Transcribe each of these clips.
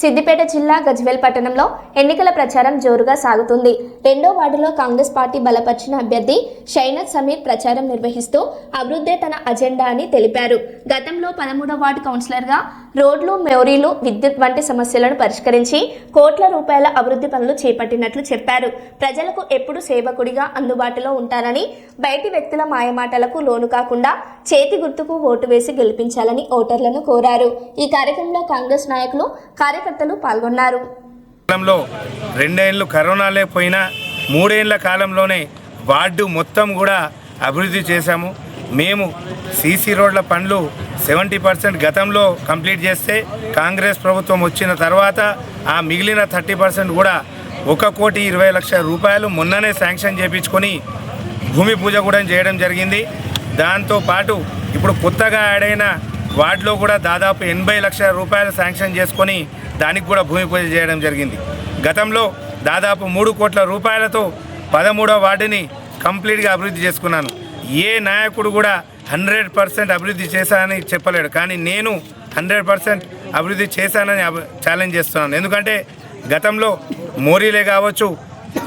సిద్దిపేట జిల్లా గజ్వేల్ పట్టణంలో ఎన్నికల ప్రచారం జోరుగా సాగుతుంది. రెండో వార్డులో కాంగ్రెస్ పార్టీ బలపరిచిన అభ్యర్థి షైనత్ సమీర్ ప్రచారం నిర్వహిస్తూ అభివృద్ధే తన అజెండా అని తెలిపారు. గతంలో పదమూడో వార్డు కౌన్సిలర్గా రోడ్లు మెమరీలు విద్యుత్ వంటి సమస్యలను పరిష్కరించి కోట్ల రూపాయల అభివృద్ధి పనులు చేపట్టినట్లు చెప్పారు. ప్రజలకు ఎప్పుడు సేవకుడిగా అందుబాటులో ఉంటారని బయటి వ్యక్తుల మాయమాటలకు లోను కాకుండా చేతి గుర్తుకు ఓటు వేసి గెలిపించాలని ఓటర్లను కోరారు. ఈ కార్యక్రమంలో కాంగ్రెస్ నాయకులు కార్యకర్తలు పాల్గొన్నారు. కాలంలో రెండేళ్ళు కరోనా లేకపోయినా మూడేళ్ళ కాలంలోనే వార్డు మొత్తం కూడా అభివృద్ధి చేశాము. మేము సీసీ రోడ్ల పనులు సెవెంటీ పర్సెంట్ గతంలో కంప్లీట్ చేస్తే కాంగ్రెస్ ప్రభుత్వం వచ్చిన తర్వాత ఆ మిగిలిన థర్టీ పర్సెంట్ కూడా ఒక కోటి ఇరవై లక్షల రూపాయలు మొన్ననే శాంక్షన్ చేయించుకొని భూమి పూజ కూడా చేయడం జరిగింది. దాంతో పాటు ఇప్పుడు కొత్తగా యాడ్ అయిన వార్డులో కూడా దాదాపు ఎనభై లక్షల రూపాయలు శాంక్షన్ చేసుకొని దానికి కూడా భూమి పూజ చేయడం జరిగింది. గతంలో దాదాపు మూడు కోట్ల రూపాయలతో పదమూడవ వార్డుని కంప్లీట్గా అభివృద్ధి చేసుకున్నాను. ఏ నాయకుడు కూడా హండ్రెడ్ పర్సెంట్ అభివృద్ధి చేశానని చెప్పలేడు. కానీ నేను హండ్రెడ్ పర్సెంట్ అభివృద్ధి చేశానని అభి- ఛాలెంజ్ చేస్తున్నాను. ఎందుకంటే గతంలో మోరీలే కావచ్చు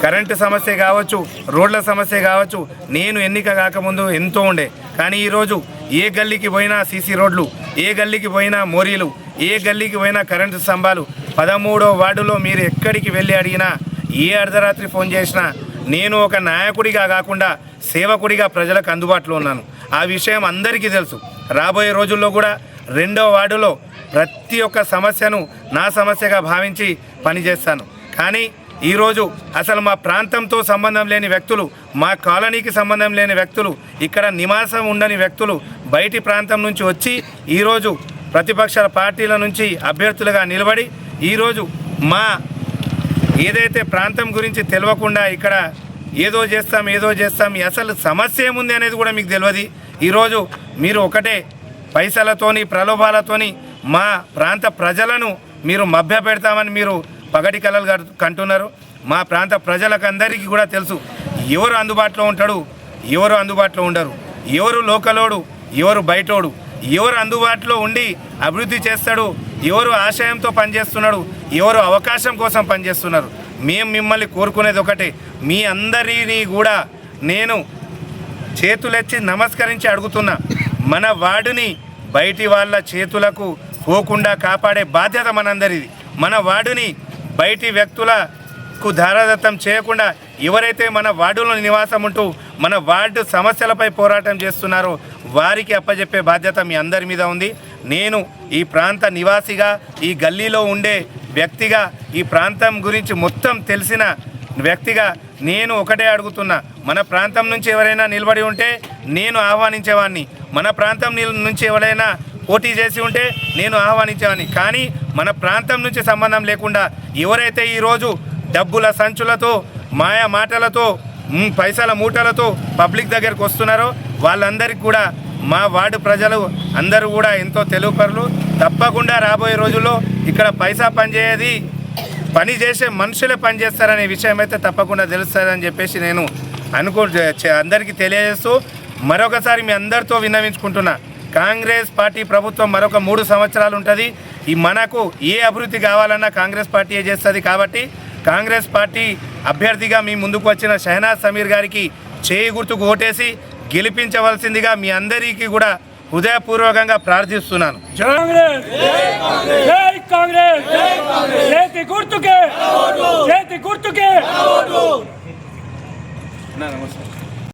కరెంటు సమస్య కావచ్చు రోడ్ల సమస్య కావచ్చు నేను ఎన్నిక కాకముందు ఎంతో ఉండే. కానీ ఈరోజు ఏ గల్లీకి పోయినా సీసీ రోడ్లు ఏ గల్లీకి పోయినా మోరీలు ఏ గల్లీకి పోయినా కరెంటు స్తంభాలు పదమూడో వార్డులో మీరు ఎక్కడికి వెళ్ళి అడిగినా ఏ అర్ధరాత్రి ఫోన్ చేసినా నేను ఒక నాయకుడిగా కాకుండా సేవకుడిగా ప్రజలకు అందుబాటులో ఉన్నాను. ఆ విషయం అందరికీ తెలుసు. రాబోయే రోజుల్లో కూడా రెండో వార్డులో ప్రతి ఒక్క సమస్యను నా సమస్యగా భావించి పనిచేస్తాను. కానీ ఈరోజు అసలు మా ప్రాంతంతో సంబంధం లేని వ్యక్తులు మా కాలనీకి సంబంధం లేని వ్యక్తులు ఇక్కడ నివాసం ఉండని వ్యక్తులు బయటి ప్రాంతం నుంచి వచ్చి ఈరోజు ప్రతిపక్షాల పార్టీల నుంచి అభ్యర్థులుగా నిలబడి ఈరోజు మా ఏదైతే ప్రాంతం గురించి తెలియకుండా ఇక్కడ ఏదో చేస్తాం ఏదో చేస్తాం అసలు సమస్య ఏముంది అనేది కూడా మీకు తెలియదు. ఈరోజు మీరు ఒకటే పైసలతోని ప్రలోభాలతోని మా ప్రాంత ప్రజలను మీరు మభ్య పెడతామని మీరు పగటి కలలు కంటున్నారు. మా ప్రాంత ప్రజలకందరికీ కూడా తెలుసు. ఎవరు అందుబాటులో ఉంటాడు? ఎవరు అందుబాటులో ఉండరు. ఎవరు లోకలోడు? ఎవరు బయటోడు? ఎవరు అందుబాటులో ఉండి అభివృద్ధి చేస్తాడు? ఎవరు ఆశయంతో పనిచేస్తున్నాడు? ఎవరు అవకాశం కోసం పనిచేస్తున్నారు? మేము మిమ్మల్ని కోరుకునేది ఒకటే. మీ అందరినీ కూడా నేను చేతులెత్తి నమస్కరించి అడుగుతున్నా. మన వార్డుని బయటి వాళ్ళ చేతులకు పోకుండా కాపాడే బాధ్యత మనందరిది. మన వార్డుని బయటి వ్యక్తుల కు ధారాదత్తం చేయకుండా ఎవరైతే మన వార్డులో నివాసం ఉంటూ మన వార్డు సమస్యలపై పోరాటం చేస్తున్నారో వారికి అప్పజెప్పే బాధ్యత మీ అందరి మీద ఉంది. నేను ఈ ప్రాంత నివాసిగా ఈ గల్లీలో ఉండే వ్యక్తిగా ఈ ప్రాంతం గురించి మొత్తం తెలిసిన వ్యక్తిగా నేను ఒకటే అడుగుతున్నా. మన ప్రాంతం నుంచి ఎవరైనా నిలబడి ఉంటే నేను ఆహ్వానించేవాడిని మన ప్రాంతం నుంచి ఎవరైనా పోటీ చేసి ఉంటే నేను ఆహ్వానించేవాడిని కానీ మన ప్రాంతం నుంచి సంబంధం లేకుండా ఎవరైతే ఈరోజు డబ్బుల సంచులతో మాయా మాటలతో పైసల మూటలతో పబ్లిక్ దగ్గరకు వస్తున్నారో వాళ్ళందరికీ కూడా మా వార్డు ప్రజలు అందరూ కూడా ఎంతో తెలుగుపరులు తప్పకుండా రాబోయే రోజుల్లో ఇక్కడ పైసా పనిచేయది పని చేసే మనుషులే పనిచేస్తారనే విషయం అయితే తప్పకుండా తెలుస్తుందని చెప్పేసి నేను అనుకో అందరికీ తెలియజేస్తూ మరొకసారి మీ అందరితో విన్నవించుకుంటున్నా. కాంగ్రెస్ పార్టీ ప్రభుత్వం మరొక మూడు సంవత్సరాలు ఉంటుంది. ఈ మనకు ఏ అభివృద్ధి కావాలన్నా కాంగ్రెస్ పార్టీ చేస్తుంది కాబట్టి కాంగ్రెస్ పార్టీ అభ్యర్థిగా మీ ముందుకు వచ్చిన షహనాజ్ సమీర్ గారికి చేయి గుర్తుకు ఓటేసి గెలిపించవలసిందిగా మీ అందరికీ కూడా హృదయపూర్వకంగా ప్రార్థిస్తున్నాను. కాంగ్రెస్!